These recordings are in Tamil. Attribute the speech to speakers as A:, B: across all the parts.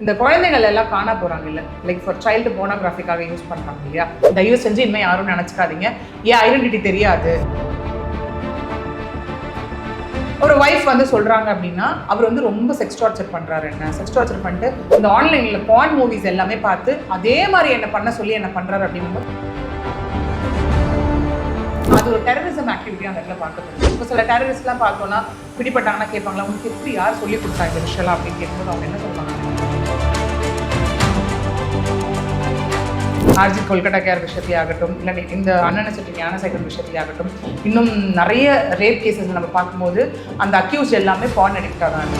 A: இந்த குழந்தைகள் எல்லாம் காண போறாங்க இல்ல லைக் ஃபார் சைல்டு போனோகிராஃபிக்காக யூஸ் பண்றாங்க இல்லையா? தயவு செஞ்சு இனிமே யாரும் நினைச்சுக்காதீங்க. ஏன் ஐடென்டிட்டி தெரியாது? ஒரு ஒய்ஃப் வந்து சொல்றாங்க அப்படின்னா அவர் வந்து ரொம்ப செக்ஸ் டார்ச்சர் பண்றாரு என்ன? செக்ஸ் டார்ச்சர் பண்ணிட்டு இந்த ஆன்லைன்ல பான் மூவிஸ் எல்லாமே பார்த்து அதே மாதிரி என்ன பண்ண சொல்லி என்ன பண்றாரு அப்படின்னு அது ஒரு டெரரிசம் ஆக்டிவிட்டி அந்த இடத்துல பார்க்கப்படுது. இப்போ சில டெரரிஸ்ட்லாம் பார்த்தோம்னா பிடிப்பட்டாங்கன்னா கேட்பாங்களா உங்களுக்கு எப்படி யார் சொல்லி கொடுத்தாங்க இந்த விஷயம்லாம்? அப்படின்னு கேட்கும்போது அவங்க என்ன சொல்லுவாங்க? ஆர்ஜி கொல்கட்டா கேர் விஷயத்திலே ஆகட்டும் இல்லை இந்த அண்ணன சட்டி ஞான சைக்கிள் விஷயத்திலே ஆகட்டும் இன்னும் நிறைய ரேப் கேசஸ் நம்ம பார்க்கும்போது அந்த அக்யூஸ் எல்லாமே பான் அடிக்டாக தான்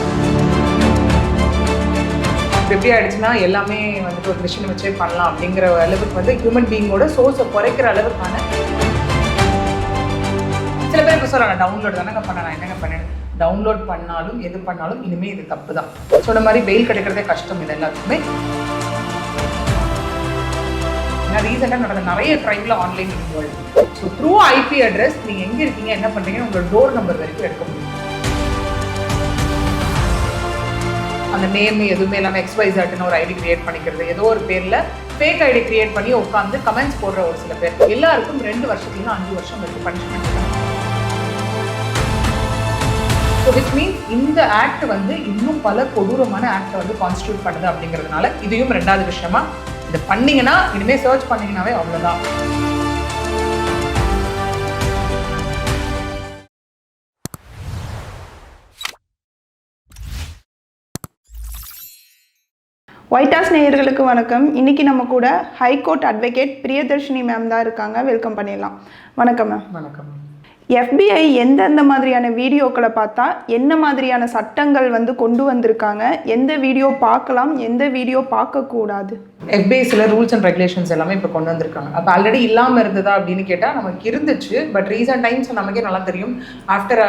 A: எப்படி ஆயிடுச்சுன்னா எல்லாமே வந்துட்டு ஒரு மிஷினை வச்சே பண்ணலாம் அப்படிங்கிற அளவுக்கு வந்து ஹியூமன் பீயிங்கோட சோர்ஸை குறைக்கிற அளவுக்கான சில பேர் இப்போ சொல்கிறாங்க டவுன்லோட் தானே பண்ண நான் என்னங்க பண்ணேன் டவுன்லோட் பண்ணாலும் எது பண்ணாலும் இனிமேல் இது தப்பு தான். சொன்ன மாதிரி பெயில் கிடைக்கிறதே கஷ்டம் இது எல்லாத்துக்குமே. நான் ரீசெண்டாக நடந்த நிறைய க்ரைமில் online involve so through IP address நீங்கள் எங்கே இருக்கீங்க என்ன பண்ணுறீங்கன்னு உங்களோட டோர் நம்பர் வரைக்கும் எடுக்க முடியும். அந்த நேம் எதுவுமே இல்லாமல் எக்ஸ்வைசாட்டுன்னு ஒரு ஐடி கிரியேட் பண்ணிக்கிறது. ஏதோ ஒரு பேரில் ஃபேக் ஐடி கிரியேட் பண்ணி உட்காந்து கமெண்ட்ஸ் போடுற ஒரு சில பேர். எல்லாருக்கும் ரெண்டு வருஷத்துலேருந்து அஞ்சு வருஷம் வரைக்கும் பனிஷ்மெண்ட் ஸோ விச் மீன்ஸ் இந்த ஆக்ட் வந்து இன்னும் பல கொடூரமான ஆக்டை வந்து கான்ஸ்டியூட் பண்ணுது அப்படிங்கிறதுனால இதையும் ரெண்டாவது விஷயமா இதை பண்ணீங்கன்னா இனிமேல் சர்ச் பண்ணீங்கன்னாவே அவ்வளோதான்
B: ஒயிட் ஹவுஸ் நேயர்களுக்கு வணக்கம். இன்னைக்கு நம்ம கூட ஹைகோர்ட் அட்வொகேட் பிரியதர்ஷினி மேம் தான் இருக்காங்க. வெல்கம் பண்ணிடலாம். வணக்கம் மேம்
A: வணக்கம்.
B: எஃபிஐ எந்தெந்த மாதிரியான வீடியோக்களை பார்த்தா என்ன மாதிரியான சட்டங்கள் வந்து கொண்டு வந்திருக்காங்க எந்த வீடியோ பார்க்கலாம் எந்த வீடியோ பார்க்கக்கூடாது
A: எஃபிஐஸில் ரூல்ஸ் அண்ட் ரெகுலேஷன்ஸ் எல்லாமே இப்போ கொண்டு வந்திருக்காங்க. அப்போ ஆல்ரெடி இல்லாமல் இருந்ததா அப்படின்னு கேட்டால் நமக்கு இருந்துச்சு. பட் ரீசெண்ட் டைம்ஸ் நமக்கே நல்லா தெரியும். After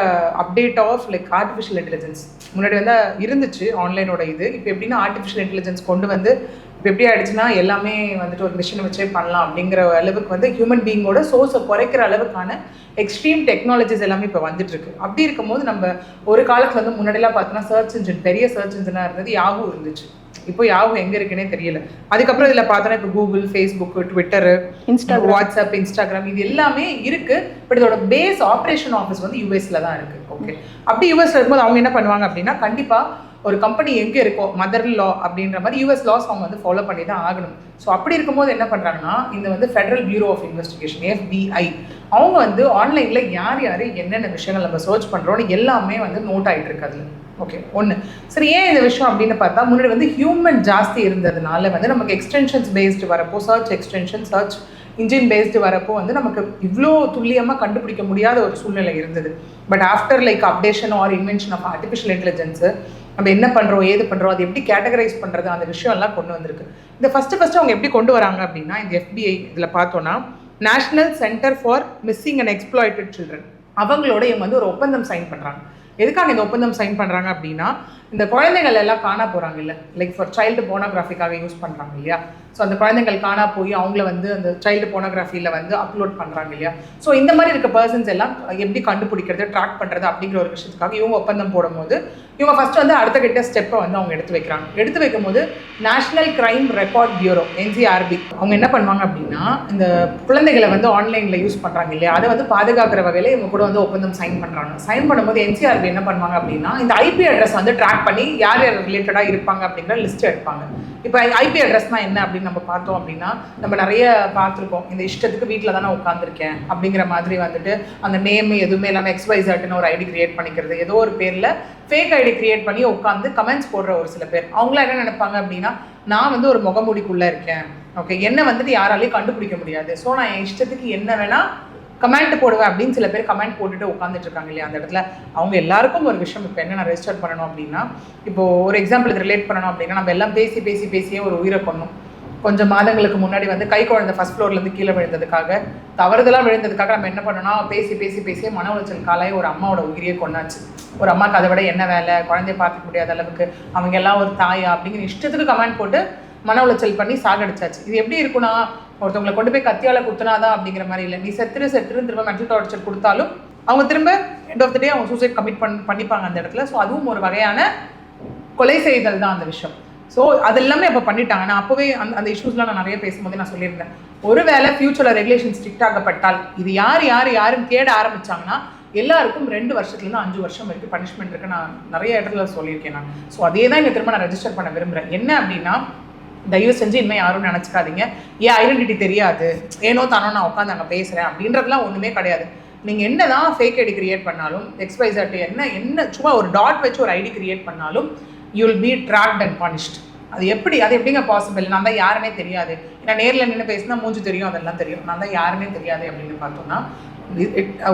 A: update of like artificial intelligence முன்னாடி வந்து இருந்துச்சு ஆன்லைனோட இது. இப்போ எப்படின்னா ஆர்டிஃபிஷியல் இன்டெலிஜென்ஸ் கொண்டு வந்து இப்போ எப்படி ஆயிடுச்சுன்னா எல்லாமே வந்துட்டு ஒரு மிஷினை வச்சே பண்ணலாம் அப்படிங்கிற அளவுக்கு வந்து ஹியூமன் பீயிங்கோட சோர்ஸை குறைக்கிற அளவுக்கான எக்ஸ்ட்ரீம் டெக்னாலஜிஸ் எல்லாமே இப்போ வந்துட்டு இருக்கு. அப்படி இருக்கும்போது நம்ம ஒரு காலத்துல வந்து முன்னாடிலாம் பார்த்தோன்னா சர்ச் இன்ஜின் பெரிய சர்ச் இன்ஜினாக இருந்தது யாஹூ இருந்துச்சு. இப்போ யாஹூ எங்க இருக்குன்னே தெரியல. அதுக்கப்புறம் இதில் பார்த்தோன்னா இப்போ Google Facebook Twitter
B: Instagram.
A: WhatsApp Instagram இது எல்லாமே இருக்கு. பட் இதோட பேஸ் ஆப்ரேஷன் ஆஃபீஸ் வந்து யூஎஸ்ல தான் இருக்கு. ஓகே அப்படி யூஎஸ்ல இருக்கும்போது அவங்க என்ன பண்ணுவாங்க அப்படின்னா கண்டிப்பா ஒரு கம்பெனி எங்கே இருக்கோ மதர் லா அப்படின்ற மாதிரி யூஎஸ் லாஸ் அவங்க வந்து ஃபாலோ பண்ணி தான் ஆகணும். ஸோ அப்படி இருக்கும்போது என்ன பண்ணுறாங்கன்னா இந்த வந்து federal bureau of investigation FBI அவங்க வந்து ஆன்லைனில் யார் யார் என்னென்ன விஷயங்கள் நம்ம சர்ச் பண்ணுறோன்னு எல்லாமே வந்து நோட் ஆகிட்டு இருக்கு அதில். ஓகே ஒன்று சரி ஏன் இந்த விஷயம் அப்படின்னு பார்த்தா முன்னாடி வந்து ஹியூமன் ஜாஸ்தி இருந்ததுனால வந்து நமக்கு எக்ஸ்டென்ஷன்ஸ் பேஸ்டு வரப்போ search extension search engine based வரப்போ வந்து நமக்கு இவ்வளோ துல்லியமாக கண்டுபிடிக்க முடியாத ஒரு சூழ்நிலை இருந்தது. But after like updation or invention of artificial intelligence நம்ம என்ன பண்ணுறோம் ஏது பண்ணுறோம் அது எப்படி கேட்டகரைஸ் பண்ணுறது அந்த விஷயம் எல்லாம் கொண்டு வந்திருக்கு. இந்த ஃபஸ்ட்டு ஃபஸ்ட்டு அவங்க எப்படி கொண்டு வராங்க அப்படின்னா இந்த எஃபிஐ இதில் பார்த்தோன்னா national centre for missing and exploited children அவங்களோட இவங்க வந்து ஒரு ஒப்பந்தம் சைன் பண்ணுறாங்க எதுக்காக இந்த ஒப்பந்தம் சைன் பண்ணுறாங்க அப்படின்னா இந்த குழந்தைகள் எல்லாம் காணா போகிறாங்க இல்லை லைக் ஃபார் சைல்டு போனோகிராஃபிக்காக யூஸ் பண்ணுறாங்க இல்லையா? ஸோ அந்த குழந்தைகள் காணா போய் அவங்கள வந்து அந்த சைல்டு போனோகிராஃபியில் வந்து அப்லோட் பண்ணுறாங்க இல்லையா? ஸோ இந்த மாதிரி இருக்க பர்சன்ஸ் எல்லாம் எப்படி கண்டுபிடிக்கிறது ட்ராக் பண்ணுறது அப்படிங்கிற ஒரு விஷயத்துக்காக இவங்க ஒப்பந்தம் போடும்போது இவங்க ஃபஸ்ட்டு வந்து அடுத்த கிட்ட ஸ்டெப்பை வந்து அவங்க எடுத்து வைக்கிறாங்க. எடுத்து வைக்கும்போது national crime record bureau NCRB அவங்க என்ன பண்ணுவாங்க அப்படின்னா இந்த குழந்தைகளை வந்து ஆன்லைனில் யூஸ் பண்ணுறாங்க இல்லையா? அதை வந்து பாதுகாக்கிற வகையில் இவங்க கூட வந்து ஒப்பந்தம் சைன் பண்ணுறாங்க சைன் பண்ணும்போது என்சிஆர்பி என்ன பண்ணுவாங்க அப்படின்னா இந்த ஐபி அட்ரஸ் வந்து ட்ராக் பண்ணி யார் யார் ரிலேட்டடாக இருப்பாங்க அப்படிங்கிற லிஸ்ட் எடுப்பாங்க. இப்போ ஐபி அட்ரஸ்னால் என்ன அப்படின்னு நம்ம பார்த்தோம் அப்படின்னா நம்ம நிறைய பார்த்துருக்கோம். இந்த இஷ்டத்துக்கு வீட்டில் தானே உட்காந்துருக்கேன் அப்படிங்கிற மாதிரி வந்துட்டு அந்த நேம் எதுவுமே இல்லாமல் எக்ஸ்வைசாட்டுன்னு ஒரு ஐடி கிரியேட் பண்ணிக்கிறது. ஏதோ ஒரு பேரில் ஃபேக் ஐடி கிரியேட் பண்ணி உட்காந்து கமெண்ட்ஸ் போடுற ஒரு சில பேர். அவங்களாம் என்ன நினைப்பாங்க அப்படின்னா நான் வந்து ஒரு முகமூடிக்குள்ளே இருக்கேன். ஓகே என்ன வந்துட்டு யாராலையும் கண்டுபிடிக்க முடியாது. ஸோ நான் என் இஷ்டத்துக்கு என்ன வேணால் கமெண்ட் போடுவேன் அப்படின்னு சில பேர் கமெண்ட் போட்டுட்டு உட்காந்துட்டு இருக்காங்க இல்லையா அந்த இடத்துல. அவங்க எல்லாருக்கும் ஒரு விஷயம். இப்போ என்ன நான் ரெஜிஸ்டர் பண்ணணும் அப்படின்னா இப்போ ஒரு எக்ஸாம்பிள் இது ரிலேட் பண்ணணும் அப்படின்னா நம்ம எல்லாம் பேசி பேசி பேசியே ஒரு உயிரை கொண்டோம் கொஞ்சம் மாதங்களுக்கு முன்னாடி வந்து கை குழந்தை ஃபர்ஸ்ட் ஃப்ளோர்லேருந்து கீழே விழுந்ததுக்காக தவறுதலாக விழுந்ததுக்காக நம்ம என்ன பண்ணோம்னா பேசி பேசி பேசியே மன உளைச்சல் காலாய் ஒரு அம்மாவோட உயிரியை கொண்டாச்சு ஒரு அம்மாவுக்கு அதை விட என்ன வேலை? குழந்தைய பார்த்துக்க முடியாத அளவுக்கு அவங்க எல்லாம் ஒரு தாயா அப்படிங்கிற இஷ்டத்துக்கு கமெண்ட் போட்டு மன உளைச்சல் பண்ணி சாகடிச்சாச்சு. இது எப்படி இருக்குன்னா ஒருத்தவங்களை கொண்டு போய் கத்தியால குத்துனாதான் அப்படிங்கிற மாதிரி இல்லை. நீ செத்துரு செத்துரு திரும்ப மென்டல் டார்ச்சர் கொடுத்தாலும் அவங்க திரும்ப எண்ட் ஆஃப் த டே அவங்க சூசைட் கமிட் பண் பண்ணிப்பாங்க அந்த இடத்துல. ஸோ அதுவும் ஒரு வகையான கொலை செய்தல் தான் அந்த விஷயம். ஸோ அது எல்லாமே அப்போ பண்ணிட்டாங்க. நான் அப்போவே அந்த அந்த இஷ்யூஸ்லாம் நான் நிறைய பேசும்போது நான் சொல்லியிருந்தேன். ஒருவேளை ஃபியூச்சரில் ரெகுலேஷன் ஸ்ட்ரிக்ட் ஆகப்பட்டால் இது யார் யார் யாரும் தேட ஆரம்பிச்சாங்கன்னா எல்லாருக்கும் ரெண்டு வருஷத்துலேருந்து அஞ்சு வருஷம் வரைக்கும் பனிஷ்மெண்ட் இருக்கு நான் நிறைய இடத்துல சொல்லியிருக்கேன் நான். ஸோ அதே தான் இங்கே திரும்ப நான் ரெஜிஸ்டர் பண்ண விரும்புகிறேன் என்ன அப்படின்னா தயவு செஞ்சு இனிமேல் யாரும் நினச்சிக்காதீங்க. ஏன் ஐடென்டிட்டி தெரியாது? ஏனோ தானோ நான் உட்காந்து அங்கே பேசுகிறேன் அப்படின்றதுலாம் ஒன்றுமே கிடையாது. நீங்கள் என்ன தான் ஃபேக் ஐடி கிரியேட் பண்ணாலும் எக்ஸ்பைசர்ட் என்ன என்ன சும்மா ஒரு டாட் வச்சு ஒரு ஐடி கிரியேட் பண்ணாலும் you will be tracked and punished அது எப்படி அது எப்படிங்க பாசிபிள் நான் தான் யாருனே தெரியாது. நான் நேரில் நின்று பேசினா மூஞ்சி தெரியும் அதெல்லாம் தெரியும். நான் தான் யாருமே தெரியாது அப்படின்னு பார்த்தோம்னா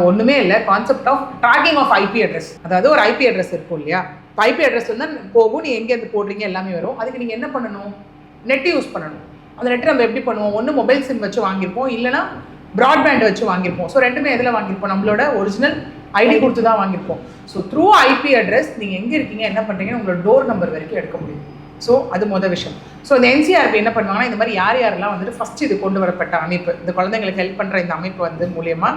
A: ஒன்றுமே இல்லை. Concept of tracking of IP address அதாவது ஒரு ஐபி அட்ரஸ் இருக்கும் இல்லையா? ஐபி அட்ரஸ் வந்து போகும் நீ எங்கேருந்து போடுறீங்க எல்லாமே வரும். அதுக்கு நீங்கள் என்ன பண்ணணும்? நெட் யூஸ் பண்ணணும். அந்த நெட் நம்ம எப்படி பண்ணுவோம்? ஒன்று மொபைல் சிம் வச்சு வாங்கியிருப்போம். இல்லைனா ப்ராட்பேண்ட் வச்சு வாங்கியிருப்போம். ஸோ ரெண்டுமே எதில் வாங்கியிருப்போம்? நம்மளோட ஒரிஜினல் ஐடி கொடுத்து தான் வாங்கியிருப்போம். ஸோ த்ரூ ஐபி அட்ரஸ் நீங்கள் எங்கே இருக்கீங்க என்ன பண்ணுறீங்கன்னு உங்களோட டோர் நம்பர் வரைக்கும் எடுக்க முடியும். ஸோ அது மொதல் விஷயம். ஸோ இந்த என்சிஆர்பி என்ன பண்ணுவாங்கன்னா இந்த மாதிரி யார் யாரெல்லாம் வந்துட்டு ஃபர்ஸ்ட் இது கொண்டு வரப்பட்ட அமைப்பு இந்த குழந்தைங்களுக்கு ஹெல்ப் பண்ணுற இந்த அமைப்பு வந்து மூலியமா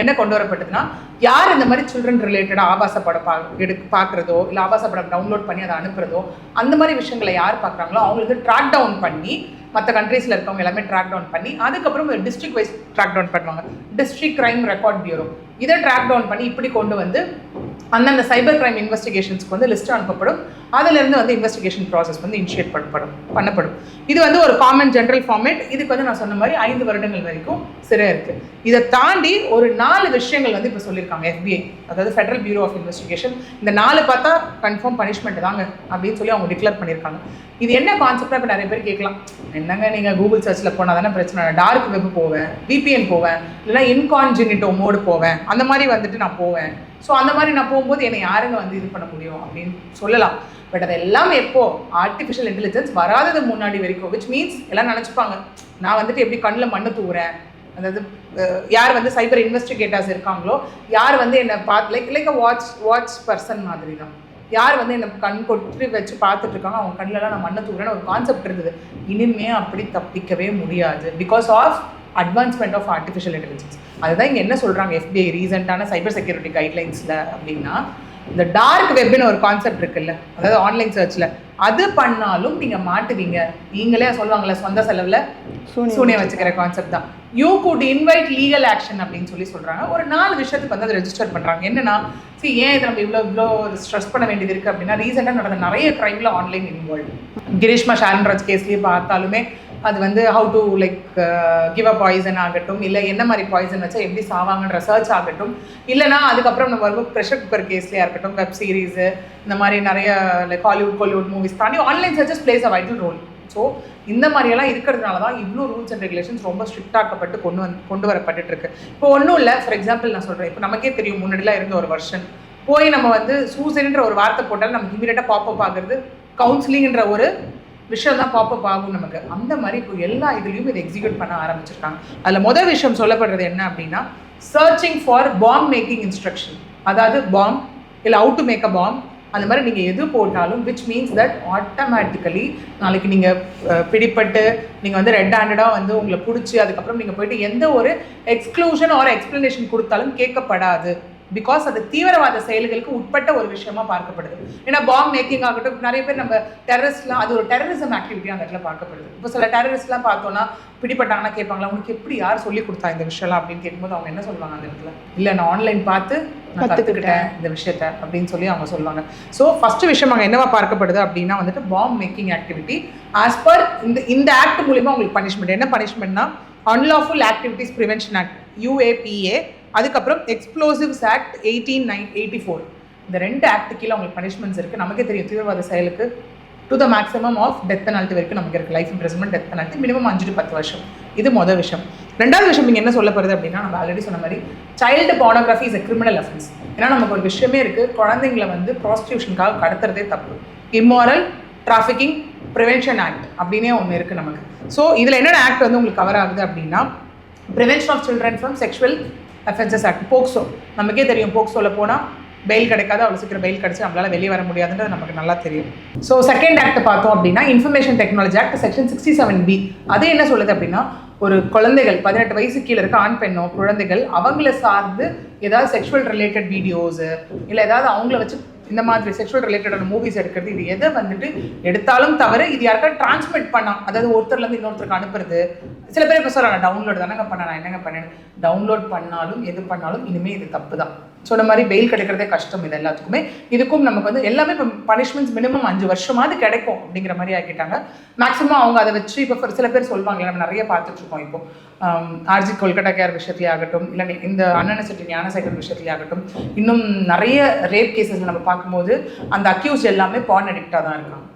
A: என்ன கொண்டு வரப்பட்டதுன்னா யார் இந்த மாதிரி சில்ட்ரன் ரிலேட்டடாக ஆபாச படம் பா எடு பார்க்குறதோ இல்லை ஆபாச படம் டவுன்லோட் பண்ணி அதை அனுப்புறதோ அந்த மாதிரி விஷயங்களை யார் பார்க்குறாங்களோ அவங்களுக்கு ட்ராக் டவுன் பண்ணி மற்ற கண்ட்ரீஸில் இருக்கவங்க எல்லாமே ட்ராக் டவுன் பண்ணி அதுக்கப்புறம் டிஸ்ட்ரிக்ட் வைஸ் ட்ராக் டவுன் பண்ணுவாங்க. டிஸ்ட்ரிக்ட் கிரைம் ரெக்கார்ட் பியூரோ இதை ட்ராக் டவுன் பண்ணி இப்படி கொண்டு வந்து அந்தந்த சைபர் கிரைம் இன்வெஸ்டிகேஷன்ஸ்க்கு வந்து லிஸ்ட் அனுப்பப்படும். அதிலிருந்து வந்து இன்வெஸ்டிகேஷன் ப்ராசஸ் வந்து இனிஷியேட் பண்ணப்படும் பண்ணப்படும். இது வந்து ஒரு காமன் ஜென்ரல் ஃபார்மேட் இதுக்கு வந்து நான் சொன்ன மாதிரி ஐந்து வருடங்கள் வரைக்கும் சிறை இருக்குது இதை தாண்டி ஒரு நாலு விஷயங்கள் வந்து இப்போ சொல்லியிருக்காங்க எஃபிஐ அதாவது ஃபெடரல் பியூரோ ஆஃப் இன்வெஸ்டிகேஷன் இந்த நாலு பார்த்தா கன்ஃபார்ம் பனிஷ்மெண்ட் தாங்க அப்படின்னு சொல்லி அவங்க டிக்ளேர் பண்ணியிருக்காங்க. இது என்ன கான்செப்டாக இப்போ நிறைய பேர் கேட்கலாம். என்னங்க நீங்கள் கூகுள் சர்ச்சில் போனால் தானே பிரச்சனை? டார்க் வெப் போவேன் விபிஎன் போவேன் இல்லைன்னா இன்கான்ஜினிட்டோ மோடு போவேன் அந்த மாதிரி வந்துட்டு நான் போவேன். ஸோ அந்த மாதிரி நான் போகும்போது என்னை யாருங்க வந்து இது பண்ண முடியும் அப்படின்னு சொல்லலாம். பட் அது எல்லாமே எப்போ? ஆர்டிஃபிஷியல் இன்டெலிஜென்ஸ் வராதது முன்னாடி வரைக்கும் விச் மீன்ஸ் எல்லாம் நினச்சிப்பாங்க. நான் வந்துட்டு எப்படி கண்ணில் மண்ணு தூவுறேன்? அதாவது யார் வந்து சைபர் இன்வெஸ்டிகேட்டர்ஸ் இருக்காங்களோ யார் வந்து என்னை பார்த்து like like watch watch person மாதிரி தான் யார் வந்து என்னை கண் கொட்டி வச்சு பார்த்துட்டு இருக்காங்க அவங்க கண்ணிலலாம் நான் மண்ணை தூக்குறேன்னு ஒரு கான்செப்ட் இருந்தது. இனிமே அப்படி தப்பிக்கவே முடியாது. Because of advancement of artificial intelligence அதுதான் இங்கே என்ன சொல்கிறாங்க எஃபிஐ ரீசெண்டான சைபர் செக்யூரிட்டி கைட்லைன்ஸில் அப்படின்னா இந்த டார்க் வெப்னு ஒரு கான்செப்ட் இருக்குல்ல. அதாவது ஆன்லைன் சர்ச்சில் அது பண்ணாலும் நீங்கள் மாட்டுவீங்க. நீங்களே சொல்லுவாங்கல்ல சொந்த செலவில்
B: சூனியம்
A: வச்சுக்கிற கான்செப்ட் தான். You could invite legal action அப்படின்னு சொல்லி சொல்றாங்க. ஒரு நாலு விஷயத்துக்கு வந்து அதை ரெஜிஸ்டர் பண்றாங்க. என்னன்னா see ஏன் இதை நம்ம இவ்வளோ இவ்வளோ ஸ்ட்ரெஸ் பண்ண வேண்டியது இருக்கு? அப்படின்னா ரீசெண்டாக நடந்த நிறைய கிரைம்ல ஆன்லைன் இன்வால்வ் கிரீஷ்மா ஷாரன்ராஜ் கேஸ்லேயே பார்த்தாலுமே அது வந்து how to like give a poison ஆகட்டும் இல்லை என்ன மாதிரி பாய்சன் வச்சா எப்படி சாவாங்கன்ற சர்ச் ஆகட்டும் இல்லைனா அதுக்கப்புறம் நம்ம வரும்போது ப்ரெஷர் குக்கர் கேஸ்லேயே இருக்கட்டும் வெப் சீரிஸு இந்த மாதிரி நிறைய லைக் ஹாலிவுட் கோலிவுட் மூவிஸ் தாண்டி online searches plays a vital role so இந்த மாதிரியெல்லாம் இருக்கிறதுனால தான் இவ்வளோ ரூல்ஸ் அண்ட் ரெகுலேஷன்ஸ் ரொம்ப ஸ்ட்ரிக்டாக்கப்பட்டு கொண்டு வந்து கொண்டு வரப்பட்டு இருக்கு இப்போ ஒன்றும் இல்லை ஃபார் எக்ஸாம்பிள் நான் சொல்கிறேன் இப்போ நமக்கே தெரியும் முன்னாடிலாம் இருந்த ஒரு வருஷன் போய் நம்ம வந்து சூசைடுன்ற ஒரு வார்த்தை போட்டாலும் நமக்கு இமீடியட்டாக பாப்பப் ஆகுறது கவுன்சிலிங்ன்ற ஒரு விஷயம் தான் பாப்பப் ஆகும் நமக்கு. அந்த மாதிரி இப்போ எல்லா இதுலேயும் இதை எக்ஸிக்யூட் பண்ண ஆரம்பிச்சிருக்காங்க. அதில் முதல் விஷயம் சொல்லப்படுறது என்ன அப்படின்னா searching for bomb making instruction அதாவது பாம் இல்லை how to make a bomb அந்த மாதிரி நீங்கள் எது போட்டாலும் விச் மீன்ஸ் தட் ஆட்டோமேட்டிக்கலி நாளைக்கு நீங்கள் பிடிப்பட்டு நீங்கள் வந்து ரெட் ஹேண்டடாக வந்து உங்களை பிடிச்சி அதுக்கப்புறம் நீங்கள் போயிட்டு எந்த ஒரு எக்ஸ்க்ளூஷன் ஆர் எக்ஸ்ப்ளனேஷன் கொடுத்தாலும் கேட்கப்படாது. பிகாஸ் அது தீவிரவாத செயல்களுக்கு உட்பட்ட ஒரு விஷயமா பார்க்கப்படுது. ஏன்னா பாம் மேக்கிங் ஆகட்டும் நிறைய பேர் நம்ம டெரரிஸ்ட்லாம் அது ஒரு டெரரிசம் ஆக்டிவிட்டி அந்த இடத்துல பார்க்கப்படுது. இப்போ சில டெரரிஸ்ட்லாம் பார்த்தோன்னா பிடிப்பட்டாங்கன்னா கேட்பாங்களா உனக்கு எப்படி யார் சொல்லி கொடுத்தா இந்த விஷயம்லாம்? அப்படின்னு கேட்கும்போது அவங்க என்ன சொல்லுவாங்க அந்த இடத்துல? இல்லை நான் ஆன்லைன் பார்த்து நான் கற்றுக்கிட்டேன் இந்த விஷயத்த அப்படின்னு சொல்லி அவங்க சொல்லுவாங்க. ஸோ ஃபர்ஸ்ட் விஷயம் அங்கே என்னவா பார்க்கப்படுது அப்படின்னா வந்துட்டு bomb making activity as per இந்த இந்த ஆக்ட் மூலிமா உங்களுக்கு பனிஷ்மெண்ட் என்ன பனிஷ்மெண்ட்னா unlawful activities prevention act UAPA அதுக்கப்புறம் explosives act eighteen nine eighty four இந்த ரெண்டு ஆக்ட் கீழே உங்களுக்கு பனிஷ்மெண்ட்ஸ் இருக்குது நமக்கே தெரியும் தீவிரவாத செயலுக்கு to the maximum of death penalty வரைக்கும் நமக்கு இருக்குது life imprisonment death penalty minimum அஞ்சு டு பத்து வருஷம். இது மொதல் விஷயம். ரெண்டாவது விஷயம் நீங்கள் என்ன சொல்ல போகிறது அப்படின்னா நம்ம ஆல்ரெடி சொன்ன மாதிரி child pornography is a criminal offence ஏன்னா நமக்கு ஒரு விஷயமே இருக்குது குழந்தைங்களை வந்து ப்ராஸ்டியூஷனுக்காக கடத்துறதே தப்பு. இம்மாரல் டிராஃபிக்கிங் ப்ரிவென்ஷன் ஆக்ட் அப்படின்னே ஒன்று இருக்குது நமக்கு. ஸோ இதில் என்னென்ன ஆக்ட் வந்து உங்களுக்கு கவர் ஆகுது அப்படின்னா prevention of children from sexual offences act POCSO நமக்கே தெரியும் போக்சோவில் போனால் பெயில் கிடைக்காது அவ்வளோ சீக்கிரம் பெயில் கிடச்சி நம்மளால வெளியே வர முடியாதுன்றது நமக்கு நல்லா தெரியும். ஸோ செகண்ட் ஆக்ட் பார்த்தோம் அப்படின்னா information technology act section sixty seven B அது என்ன சொல்லுது அப்படின்னா ஒரு குழந்தைகள் பதினெட்டு வயசு கீழே இருக்க ஆண் பெண்ணோ குழந்தைகள் அவங்கள சார்ந்து ஏதாவது செக்ஷுவல் ரிலேட்டட் வீடியோஸு இல்லை ஏதாவது அவங்கள வச்சு இந்த மாதிரி செக்ஷுவல் ரிலேட்டடான மூவிஸ் எடுக்கிறது இது எதை வந்துட்டு எடுத்தாலும் தவிர இது யாருக்கா டிரான்ஸ்மிட் பண்ணா அதாவது ஒருத்தர்ல இருந்து இன்னொருத்தருக்கு அனுப்புறது. சில பேர் இப்போ சொல்றாங்க டவுன்லோட் தானங்க பண்ண நான் என்னங்க பண்ணேன் டவுன்லோட் பண்ணாலும் எது பண்ணாலும் இனிமே இது தப்பு தான் சொன்ன மாதிரி பெயில் கிடைக்கிறதே கஷ்டம் இது எல்லாத்துக்குமே. இதுக்கும் நமக்கு வந்து எல்லாமே இப்போ பனிஷ்மெண்ட்ஸ் மினிமம் அஞ்சு வருஷமாவது கிடைக்கும் அப்படிங்கிற மாதிரி ஆக்கிட்டாங்க. மேக்ஸிமம் அவங்க அதை வச்சு இப்போ சில பேர் சொல்லுவாங்க நம்ம நிறைய பார்த்துட்டு இருக்கோம் இப்போ ஆர்ஜி கொல்கட்டா கேர் விஷயத்துலேயே ஆகட்டும் இல்லை இந்த அன்னனசிட்டி ஞானசேகர் விஷயத்துலேயே ஆகட்டும் இன்னும் நிறைய ரேப் கேசஸ் நம்ம பார்க்கும்போது அந்த அக்யூஸ் எல்லாமே பான் அடிக்டாக தான் இருக்காங்க.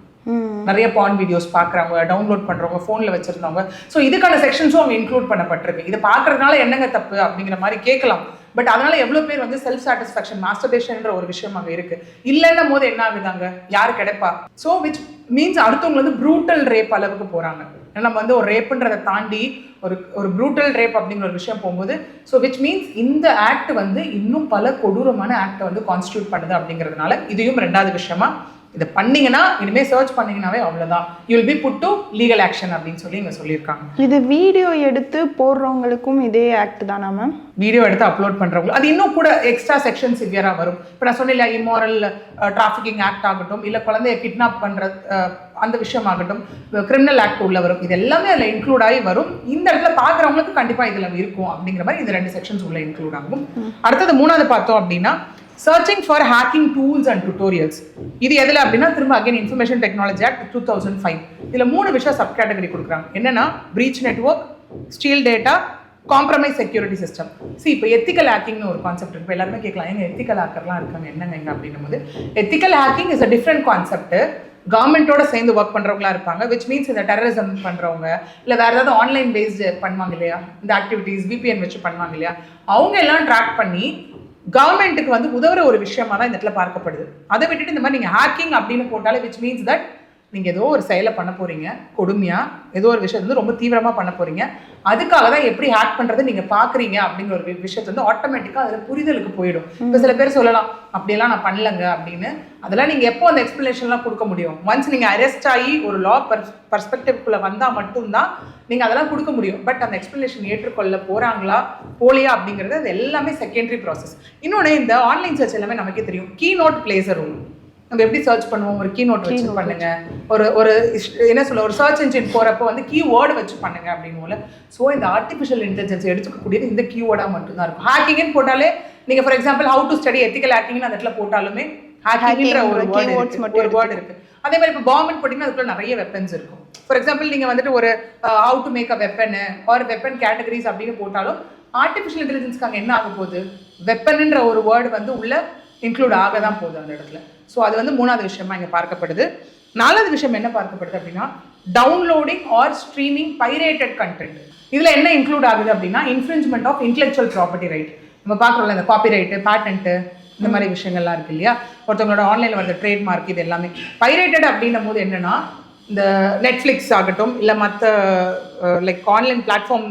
A: நிறைய பான் வீடியோஸ் பார்க்குறவங்க டவுன்லோட் பண்ணுறவங்க ஃபோனில் வச்சுருந்தவங்க. ஸோ இதுக்கான செக்ஷன்ஸும் அவங்க இன்க்ளூட் பண்ணப்பட்டிருக்கு. இதை பார்க்கறதுனால என்னங்க தப்பு அப்படிங்கிற மாதிரி கேட்கலாம். பட் அதனால எவ்வளோ பேர் வந்து செல்ஃப் சாட்டிஸ்ஃபேக்ஷன் மாஸ்டர்பேஷன்ன்ற ஒரு விஷயம் அங்கே இருக்கு. இல்லைன்னும் போது என்ன ஆகுதாங்க? யார் கிடைப்பா? ஸோ விச் மீன்ஸ் அடுத்தவங்க வந்து ப்ரூட்டல் ரேப் அளவுக்கு போகிறாங்க நம்ம வந்து ஒரு ரேப்புன்றதை தாண்டி ஒரு ஒரு ப்ரூட்டல் ரேப் அப்படிங்கிற ஒரு விஷயம் போகும்போது ஸோ விச் மீன்ஸ் இந்த ஆக்ட் வந்து இன்னும் பல கொடூரமான ஆக்டை வந்து கான்ஸ்டியூட் பண்ணுது அப்படிங்கிறதுனால இதையும் ரெண்டாவது விஷயமா இதை பண்ணீங்கன்னா இனிமே சர்ச் பண்ணீங்கன்னாவே அவ்வளவுதான். You'll be put to legal action அப்படின்னு சொல்லி இங்க சொல்லியிருக்காங்க.
B: இது வீடியோ எடுத்து போடுறவங்களுக்கும் இதே ஆக்ட் தானா மேம்
A: வீடியோ எடுத்து அப்லோட் பண்றவங்க அது இன்னும் கூட எக்ஸ்ட்ரா செக்ஷன் சிவியரா வரும். இப்போ நான் சொன்னேன் இம்மாரல் டிராஃபிக்கிங் ஆக்ட் ஆகட்டும் இல்ல குழந்தைய கிட்னாப் பண்ற அஹ், அந்த விஷயம் ஆகட்டும் கிரிமினல் ஆக்ட் உள்ள வரும். இது எல்லாமே அதில் இன்க்ளூட் ஆகி வரும். இந்த இடத்துல பார்க்குறவங்களுக்கு கண்டிப்பா இதுல இருக்கும் அப்படிங்கிற மாதிரி இந்த ரெண்டு செக்ஷன்ஸ் உள்ள இன்க்ளூட் ஆகும். அடுத்தது மூணாவது பார்த்தோம் அப்படின்னா searching for hacking tools and tutorials இது எதில் அப்படின்னா திரும்ப again information technology act two thousand five இதில் மூணு விஷயம் சப் கேட்டகரி கொடுக்குறாங்க. என்னன்னா breach network steal data compromise security system C இப்போ எத்திக்கல் ஹேக்கிங்னு ஒரு கான்செப்ட் இருக்கு. இப்போ எல்லாருமே கேட்கலாம் எங்க எத்திக்கல் ஹேக்கர்லாம் இருக்காங்க என்னங்க எங்க அப்படின்னும் போது ethical hacking is a different concept கவர்மெண்ட்டோட சேர்ந்து ஒர்க் பண்ணுறவங்களா இருப்பாங்க. விச் மீன்ஸ் இந்த டெரரிசம் பண்ணுறவங்க இல்லை வேற ஏதாவது ஆன்லைன் பேஸ்டு பண்ணுவாங்க இல்லையா? இந்த ஆக்டிவிட்டீஸ் விபிஎன் வச்சு பண்ணுவாங்க இல்லையா? அவங்க எல்லாம் ட்ராக் பண்ணி கவர்மெண்ட்டுக்கு வந்து உதவுற ஒரு விஷயமா தான் இந்த இடத்துல பார்க்கப்படுது. அதை விட்டுட்டு இந்த மாதிரி நீங்க ஹேக்கிங் அப்படின்னு போட்டாலே விச் மீன்ஸ் தட் நீங்கள் ஏதோ ஒரு செயலை பண்ண போகிறீங்க கொடுமையாக ஏதோ ஒரு விஷயத்தை வந்து ரொம்ப தீவிரமாக பண்ண போகிறீங்க அதுக்காக தான் எப்படி ஹேக் பண்ணுறது நீங்கள் பார்க்குறீங்க அப்படிங்கிற ஒரு விஷயத்தை வந்து ஆட்டோமேட்டிக்காக அதில் புரிதலுக்கு போயிடும். இப்போ சில பேர் சொல்லலாம் அப்படியெல்லாம் நான் பண்ணலங்க அப்படின்னு. அதெல்லாம் நீங்கள் எப்போ அந்த எக்ஸ்பிளனேஷன்லாம் கொடுக்க முடியும்? ஒன்ஸ் நீங்கள் அரெஸ்ட் ஆகி ஒரு லா பர்ஸ்பெக்டிவ்குள்ளே வந்தால் மட்டும்தான் நீங்கள் அதெல்லாம் கொடுக்க முடியும். பட் அந்த எக்ஸ்பிளனேஷன் ஏற்றுக்கொள்ள போகிறாங்களா போலியா அப்படிங்கிறது அது எல்லாமே செகண்டரி ப்ராசஸ் இன்னொன்று இந்த ஆன்லைன் சர்ச் எல்லாமே நமக்கே தெரியும். கீ நோட் பிளேஸ் ரூல் நம்ம எப்படி சர்ச் பண்ணுவோம்? ஒரு கீ நோட் வச்சு பண்ணுங்க. ஒரு ஒரு என்ன சொல்ல ஒரு சர்ச் இன்ஜின் போறப்போ வந்து கீ வேர்டு வச்சு பண்ணுங்க அப்படின்னு ஸோ இந்த ஆர்டிஃபிஷியல் இன்டெலிஜென்ஸ் எடுத்துக்கக்கூடியது இந்த கீவேர்டாக மட்டும்தான் இருக்கும். ஹேக்கிங்னு போட்டாலே நீங்க for example how to study ethical ஹேக்கிங்னு அந்த இடத்துல போட்டாலுமே ஹேக்கிங்ன்ற ஒரு வேர்டு ஒரு வேர்டு இருக்கு. அதே மாதிரி இப்போ பாம்பன் போட்டிங்கன்னா அதுக்குள்ள நிறைய வெப்பன்ஸ் இருக்கும். ஃபார் எக்ஸாம்பிள் நீங்க வந்துட்டு ஒரு how to make a weapon or weapon categories அப்படின்னு போட்டாலும் ஆர்டிஃபிஷியல் இன்டெலிஜென்ஸ்க்கு அங்கே என்ன ஆக போகுது? வெப்பன்ன்ற ஒரு வேர்டு வந்து உள்ள இன்க்ளூட் ஆக தான் போகுது அந்த இடத்துல. ஸோ அது வந்து மூணாவது விஷயமா இங்கே பார்க்கப்படுது. நாலாவது விஷயம் என்ன பார்க்கப்படுது அப்படின்னா downloading or streaming pirated content இதில் என்ன இன்க்ளூட் ஆகுது அப்படின்னா infringement of intellectual property right நம்ம பார்க்குறோம்ல இந்த காப்பி ரைட்டு பேட்டன்ட்டு இந்த மாதிரி விஷயங்கள்லாம் இருக்கு இல்லையா? ஒருத்தவங்களோட ஆன்லைனில் வர ட்ரேட்மார்க் இது எல்லாமே. பைரேட்டட் அப்படின்னும் போது என்னன்னா இந்த நெட்ஃப்ளிக்ஸ் ஆகட்டும் இல்லை மற்ற லைக் ஆன்லைன் பிளாட்ஃபார்ம்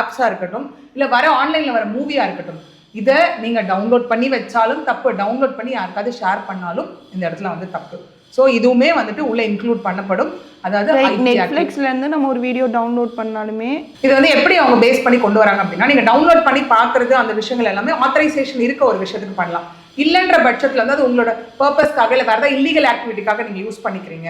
A: ஆப்ஸாக இருக்கட்டும் இல்லை வர ஆன்லைனில் வர மூவியாக இருக்கட்டும் இதை நீங்கள் டவுன்லோட் பண்ணி வச்சாலும் தப்பு. டவுன்லோட் பண்ணி யாருக்காவது ஷேர் பண்ணாலும் இந்த இடத்துல வந்து தப்பு. ஸோ இதுவுமே வந்துட்டு உள்ள இன்க்ளூட் பண்ணப்படும். அதாவது IT Act.
B: நெட்ஃப்ளிக்ஸ்ல இருந்து நம்ம ஒரு வீடியோ டவுன்லோட் பண்ணாலுமே
A: இது வந்து எப்படி அவங்க பேஸ் பண்ணி கொண்டு வராங்க அப்படின்னா நீங்க டவுன்லோட் பண்ணி பார்க்கறது அந்த விஷயங்கள் எல்லாமே ஆத்தரைசேஷன் இருக்க ஒரு விஷயத்துக்கு பண்ணலாம். இல்லைன்ற பட்சத்துல வந்து அது உங்களோட பர்பஸ்க்காக இல்லை வேற ஏதாவது இல்லீகல் ஆக்டிவிட்டிக்காக நீங்க யூஸ் பண்ணிக்கிறீங்க.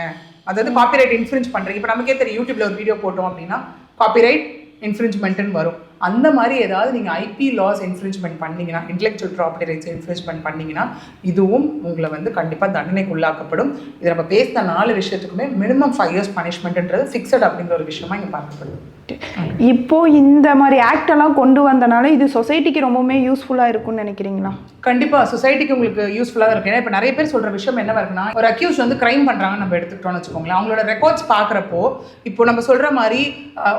A: அதாவது காப்பிரைட் இன்ஃப்ரிஞ்ச் பண்றீங்க. இப்போ நமக்கே தெரியும் யூடியூப்ல ஒரு வீடியோ போட்டோம் அப்படின்னா காப்பிரைட் இன்ஃப்ரிஞ்ச்மெண்ட்னு வரும். அந்த மாதிரி ஏதாவது நீங்கள் ஐபி லாஸ் இன்ஃப்ரிஞ்ச்மெண்ட் பண்ணிங்கன்னா இன்டெலெக்சுவல் ப்ராப்பர்ட்டி ரைட்ஸ் இன்ஃப்ரிஞ்ச்மெண்ட் பண்ணிங்கன்னா இதுவும் உங்களை வந்து கண்டிப்பாக தண்டனைக்கு உள்ளாக்கப்படும் இது நம்ம பேசின நாலு விஷயத்துக்குமே மினிமம் ஃபைவ் இயர்ஸ் பனிஷ்மெண்ட்ன்றது ஃபிக்ஸட் அப்படிங்கிற ஒரு விஷயமா இங்கே பார்க்கப்படுது.
B: இப்போ இந்த மாதிரி ஆக்ட் எல்லாம் கொண்டு வந்தனால இது சொசைட்டிக்கு ரொம்பவுமே யூஸ்ஃபுல்லா இருக்கும்னு நினைக்கிறீங்களா?
A: கண்டிப்பா சொசைட்டிக்கு உங்களுக்கு யூஸ்ஃபுல்லாக இருக்கும் ஏன்னா இப்போ நிறைய பேர் சொல்ற விஷயம் என்ன இருக்குன்னா ஒரு அக்யூஸ் வந்து கிரைம் பண்றாங்க நம்ம எடுத்துக்கிட்டோம்னு வச்சுக்கோங்களேன். அவங்களோட ரெக்கார்ட்ஸ் பார்க்குறப்போ இப்போ நம்ம சொல்ற மாதிரி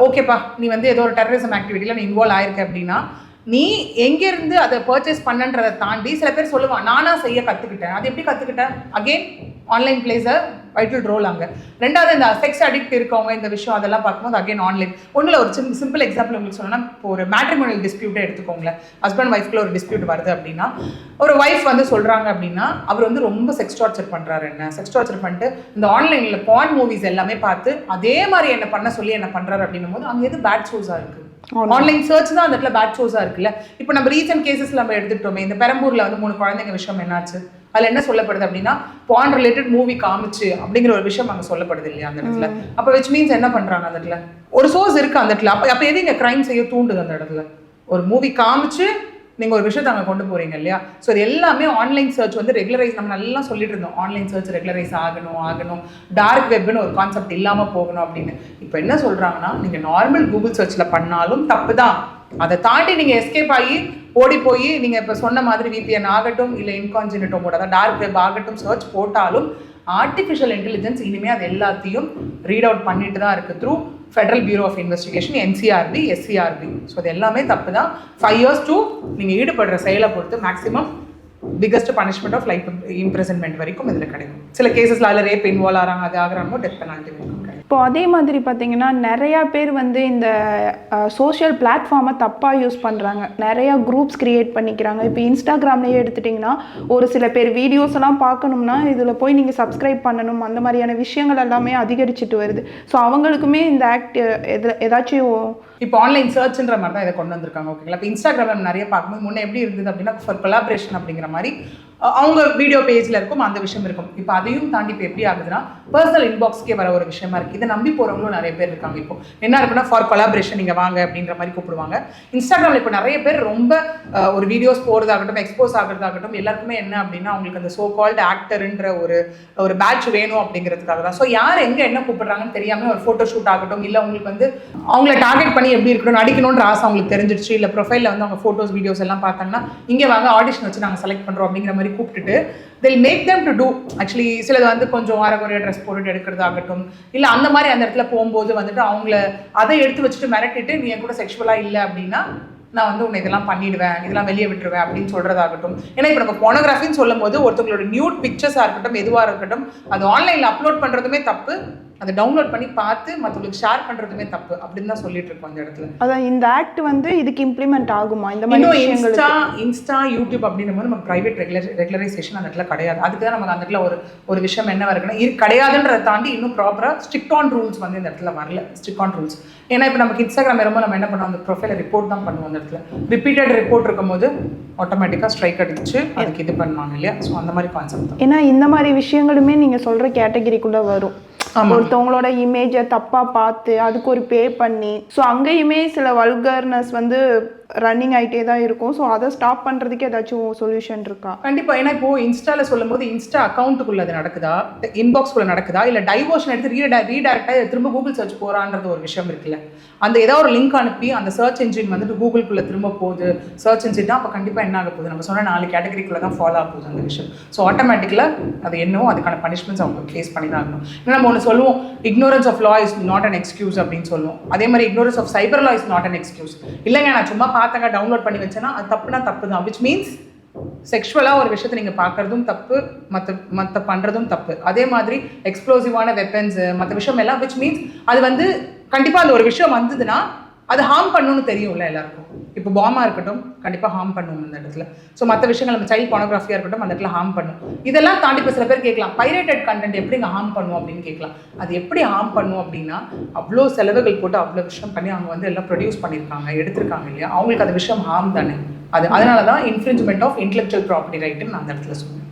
A: ஓகேப்பா நீ வந்து ஏதோ ஒரு டெரரிசம் ஆக்டிவிட்டியில் நீ இன்வால்வ் ஆயிருக்க அப்படின்னா நீ எங்கேருந்து அதை பர்ச்சேஸ் பண்ணன்றதை தாண்டி சில பேர் சொல்லுவான் நானாக செய்ய கற்றுக்கிட்டேன் அது எப்படி கற்றுக்கிட்டேன் again online plays a vital role அங்கே. ரெண்டாவது இந்த செக்ஸ் அடிக்ட் இருக்கவங்க இந்த விஷயம் அதெல்லாம் பார்க்கும்போது அகைன் ஆன்லைன் ஒன்றில் ஒரு சிம் சிம்பிள் எக்ஸாம்பிள் உங்களுக்கு சொன்னால் இப்போ ஒரு மேட்ரிமோனியல் டிஸ்பியூட்டே எடுத்துக்கோங்களேன். ஹஸ்பண்ட் ஒய்ஃப்குள்ள ஒரு டிஸ்பியூட் வருது அப்படின்னா ஒரு ஒய்ஃப் வந்து சொல்கிறாங்க அப்படின்னா அவர் வந்து ரொம்ப செக்ஸ் டார்ச்சர் பண்ணுறாரு என்ன? செக்ஸ் டார்ச்சர் பண்ணிட்டு இந்த ஆன்லைனில் பான் மூவிஸ் எல்லாமே பார்த்து அதே மாதிரி என்ன பண்ண சொல்லி என்ன பண்ணுறாரு அப்படின்னும் போது அங்கே எது பேட் ஷோஸாக இருக்குது ஆன்லைன் சர்ச் தான் அந்த இடத்துல பேட் ஷோஸாக இருக்குல்ல? இப்போ நம்ம ரீசன்ட் கேசஸ் நம்ம எடுத்துக்கிட்டோமே இந்த பெரம்பூர்ல வந்து மூணு குழந்தைங்க விஷயம் என்னாச்சு? அதுல என்ன சொல்லப்படுது அப்படின்னா பான் ரிலேட்டட் மூவி காமிச்சு அப்படிங்கிற ஒரு விஷயம் அங்க சொல்லப்படுது இல்லையா அந்த இடத்துல? அப்ப which மீன்ஸ் என்ன பண்றாங்க அந்த இடத்துல? ஒரு சோர்ஸ் இருக்கு அந்த இடத்துல. அப்ப அப்ப எது இங்க கிரைம் செய்ய தூண்டுது அந்த இடத்துல? ஒரு மூவி காமிச்சு நீங்கள் ஒரு விஷயத்தை அங்கே கொண்டு போகிறீங்க இல்லையா? ஸோ இது எல்லாமே ஆன்லைன் சர்ச் வந்து ரெகுலரைஸ் நம்ம நல்லா சொல்லிட்டு இருந்தோம். ஆன்லைன் சர்ச் ரெகுலரைஸ் ஆகணும் ஆகணும். டார்க் வெப்னு ஒரு கான்செப்ட் இல்லாமல் போகணும் அப்படின்னு. இப்போ என்ன சொல்கிறாங்கன்னா நீங்கள் நார்மல் கூகுள் சர்ச்சில் பண்ணாலும் தப்பு தான் அதை தாண்டி நீங்கள் எஸ்கேப் ஆகி ஓடி போய் நீங்கள் இப்போ சொன்ன மாதிரி விபிஎன் ஆகட்டும் இல்லை இன்கான்ஜினட்டும் கூட அதாவது டார்க் வெப் ஆகட்டும் சர்ச் போட்டாலும் ஆர்டிஃபிஷியல் இன்டெலிஜென்ஸ் இனிமேல் அது எல்லாத்தையும் ரீட் அவுட் பண்ணிட்டு தான் இருக்குது through federal bureau of investigation NCRB SCRB so அது எல்லாமே தப்பு தான் ஃபைவ் இயர்ஸ் டூ நீங்கள் ஈடுபடுற செயலை பொறுத்து maximum biggest punishment of life imprisonment வரைக்கும் இதில் கிடைக்கும். சில கேசஸ்ல அதில் ரேப் இன்வால்வ் ஆகிறாங்க அது ஆகிறாங்க டெத் பெனால்ட்டி வரைக்கும்
B: இப்போ அதே மாதிரி பார்த்தீங்கன்னா நிறையா பேர் வந்து இந்த சோஷியல் பிளாட்ஃபார்மை தப்பாக யூஸ் பண்ணுறாங்க நிறையா குரூப்ஸ் கிரியேட் பண்ணிக்கிறாங்க. இப்போ இன்ஸ்டாகிராம்லேயே எடுத்துட்டிங்கன்னா ஒரு சில பேர் வீடியோஸ் எல்லாம் பார்க்கணும்னா இதில் போய் நீங்கள் சப்ஸ்கிரைப் பண்ணணும். அந்த மாதிரியான விஷயங்கள் எல்லாமே அதிகரிச்சுட்டு வருது. ஸோ அவங்களுக்குமே இந்த ஆக்ட் எதில் ஏதாச்சும்
A: இப்போ ஆன்லைன் சர்ச்ன்ற மாதிரி தான் இதை கொண்டு வந்திருக்காங்க ஓகேங்களா இப்போ இன்ஸ்டாகிராம் நிறைய பார்க்கும்போது முன்னே எப்படி இருந்தது அப்படின்னா ஃபார் கொலாபரேஷன் அப்படிங்கிற மாதிரி அவங்க வீடியோ பேஜில் இருக்கும் அந்த விஷயம் இருக்கும். இப்போ அதையும் தாண்டி இப்போ எப்படி ஆகுதுன்னா பர்சனல் இன்பாக்ஸ்க்கே வர ஒரு விஷயமா இருக்குது இதை நம்பி போகிறவங்களும் நிறைய பேர் இருக்காங்க இப்போ. என்ன இருக்குன்னா ஃபார் கொலாபரேஷன் நீங்கள் வாங்க அப்படின்ற மாதிரி கூப்பிடுவாங்க. இன்ஸ்டாகிராமில் இப்போ நிறைய பேர் ரொம்ப ஒரு வீடியோஸ் போகிறதாகட்டும் எக்ஸ்போஸ் ஆகிறதாகட்டும் எல்லாருக்குமே என்ன அப்படின்னா அவங்களுக்கு அந்த சோ கால்டு ஆக்டருன்ற ஒரு ஒரு பேட்ச் வேணும் அப்படிங்கிறதுக்காக தான். ஸோ யார் எங்கே என்ன கூப்பிடுறாங்கன்னு தெரியாமல் ஒரு ஃபோட்டோ ஷூட் ஆகட்டும் இல்லை உங்களுக்கு வந்து அவங்கள டார்கெட் பண்ணி எப்படி இருக்கணும் நடிக்கணுன்ற ஆசை அவங்களுக்கு தெரிஞ்சிருச்சு இல்லை ப்ரொஃபைலில் வந்து அவங்க ஃபோட்டோஸ் வீடியோஸ் எல்லாம் பார்த்தாங்கன்னா இங்கே வாங்க ஆடிஷன் வச்சு நாங்கள் செலக்ட் பண்ணுறோம் அப்படிங்கிற மாதிரி கூப்பிட்டுட்டு till make them to do actually சிலது வந்து கொஞ்சம் அரைகுறைய ட்ரெஸ் போட்டுட்டு எடுக்கிறதாகட்டும். இல்லை அந்த மாதிரி அந்த இடத்துல போகும்போது வந்துட்டு அவங்கள அதை எடுத்து வச்சுட்டு மிரட்டிட்டு நீ என் கூட செக்ஷுவலாக இல்லை அப்படின்னா நான் வந்து உன்னை இதெல்லாம் பண்ணிடுவேன் இதெல்லாம் வெளியே விட்டுருவேன் அப்படின்னு சொல்றதாகட்டும். ஏன்னா இப்போ நம்ம போனோகிராஃபின்னு சொல்லும் போது ஒருத்தவங்களோட நியூட் பிக்சர்ஸாக இருக்கட்டும் எதுவாக இருக்கட்டும் அது ஆன்லைனில் அப்லோட் பண்ணுறதுமே தப்பு. அதை டவுன்லோட் பண்ணி பார்த்து மற்றவங்களுக்கு ஷேர் பண்ணுறதுமே தப்பு அப்படின்னு தான் சொல்லிட்டு இருக்கோம் அந்த இடத்துல.
B: அதான் இந்த ஆக்ட் வந்து இதுக்கு இம்ப்ளிமெண்ட் ஆகுமா? இந்த மாதிரி
A: இன்ஸ்டா இன்ஸ்டா யூடியூப் அப்படின்னும் போது நமக்கு பிரைவேட் ரெகுலர் ரெகுலரைசேஷன் அந்த இடத்துல கிடையாது. அதுக்கு தான் நமக்கு அந்த இடத்துல ஒரு ஒரு விஷயம் என்ன இருக்குன்னா இது கிடையாதுன்றதை தாண்டி இன்னும் ப்ராப்பராக ஸ்ட்ரிக்ட் ஆன் ரூல்ஸ் வந்து இந்த இடத்துல வரல. ஸ்ட்ரிக்ட் ஆன் ரூல்ஸ் ஏன்னா இப்போ நமக்கு இன்ஸ்டாகிராம் வரும்போது நம்ம என்ன பண்ணுவோம்? அந்த ப்ரொஃபைல ரிப்போர்ட் தான் பண்ணுவோம் அந்த இடத்துல. ரிப்பீட்டட் ரிப்போர்ட் இருக்கும்போது ஆட்டோமேட்டிக்காக ஸ்ட்ரைக் அடிச்சு அதுக்கு இது பண்ணுவாங்க இல்லையா? ஸோ அந்த மாதிரி கான்செப்ட்
B: ஏன்னா இந்த மாதிரி விஷயங்களுமே நீங்கள் சொல்கிற கேட்டகரிக்குள்ளே வரும். ஒருத்தவங்களோட இமேஜை தப்பாக பார்த்து அதுக்கு ஒரு பே பண்ணி. ஸோ அங்கேயுமே சில வல்கர்னஸ் வந்து ரன்னிங் ஆகிட்டே தான் இருக்கும். ஸோ அதை ஸ்டாப் பண்ணுறதுக்கு ஏதாச்சும் சொல்யூஷன் இருக்கா?
A: கண்டிப்பாக ஏன்னா இப்போ சொல்லும் போது இன்ஸ்டா அக்கௌண்ட்டுக்குள்ள அது நடக்குதா? இன்பாக்ஸ்குள்ள நடக்குதா? இல்லை டைவர்ஷன் எடுத்து ரீட ரீடைரக்டா திரும்ப கூகுள் சர்ச் போறான்றது ஒரு விஷயம் இருக்குல்ல. அந்த ஏதோ ஒரு லிங்க் அனுப்பி அந்த சர்ச் இன்ஜின் வந்துட்டு கூகுளுக்குள்ள திரும்ப போகுது. சர்ச் இன்ஜின் தான் அப்போ கண்டிப்பாக என்ன ஆக போகுது? நம்ம சொன்ன நாலு கேட்டகரிக்குள்ளே தான் ஃபாலோ ஆக போகுது அந்த விஷயம். ஸோ ஆட்டோமேட்டிக்கலாக அது என்னவோ அதுக்கான பனிஷ்மெண்ட்ஸ் அவங்க ஃபேஸ் பண்ணி தான் ஆகணும். ஏன்னா நம்ம ஒன்று சொல்லுவோம் ignorance of law is not an excuse அப்படின்னு சொல்லுவோம். அதே மாதிரி ignorance of cyber law is not an excuse இல்லைங்க நான் சும்மா பார்த்தங்க டவுன்லோட் பண்ணி வச்சேன்னா அது தப்புனா தப்பு தான் விச் மீன்ஸ் செக்ஷுவலாக ஒரு விஷயத்தை நீங்கள் பார்க்குறதும் தப்பு மற்ற மற்ற பண்ணுறதும் தப்பு. அதே மாதிரி எக்ஸ்ப்ளோசிவான வெப்பன்ஸு மற்ற விஷயம் எல்லாம் விச் மீன்ஸ் அது வந்து கண்டிப்பாக அந்த ஒரு விஷயம் வந்ததுன்னா அது ஹார்ம் பண்ணணும்னு தெரியும்ல எல்லாருக்கும். இப்போ பாமா இருக்கட்டும் கண்டிப்பாக ஹார்ம் பண்ணுவோம் அந்த இடத்துல. ஸோ மற்ற விஷயங்கள் நம்ம சைல்ட் போனோகிராஃபியாக இருக்கட்டும் அந்த இடத்துல ஹார்ம் பண்ணும். இதெல்லாம் தாண்டி இப்போ சில பேர் கேட்கலாம் பைரேட்டட் கண்டென்ட் எப்படிங்க ஹார்ம் பண்ணுவோம் அப்படின்னு கேட்கலாம். அது எப்படி ஹார்ம் பண்ணும் அப்படின்னா அவ்வளோ செலவுகள் போட்டு அவ்வளோ விஷயம் பண்ணி அவங்க வந்து எல்லாம் ப்ரொடியூஸ் பண்ணியிருக்காங்க எடுத்திருக்காங்க இல்லையா? அவங்களுக்கு அந்த விஷயம் ஹார்ம் தானே. அது அதனால தான் இன்ஃப்ரிஞ்ச்மெண்ட் ஆஃப் இன்டெலெக்சுவல் ப்ராப்பர்ட்டி ரைட்டுன்னு நான் அந்த இடத்துல சொன்னேன்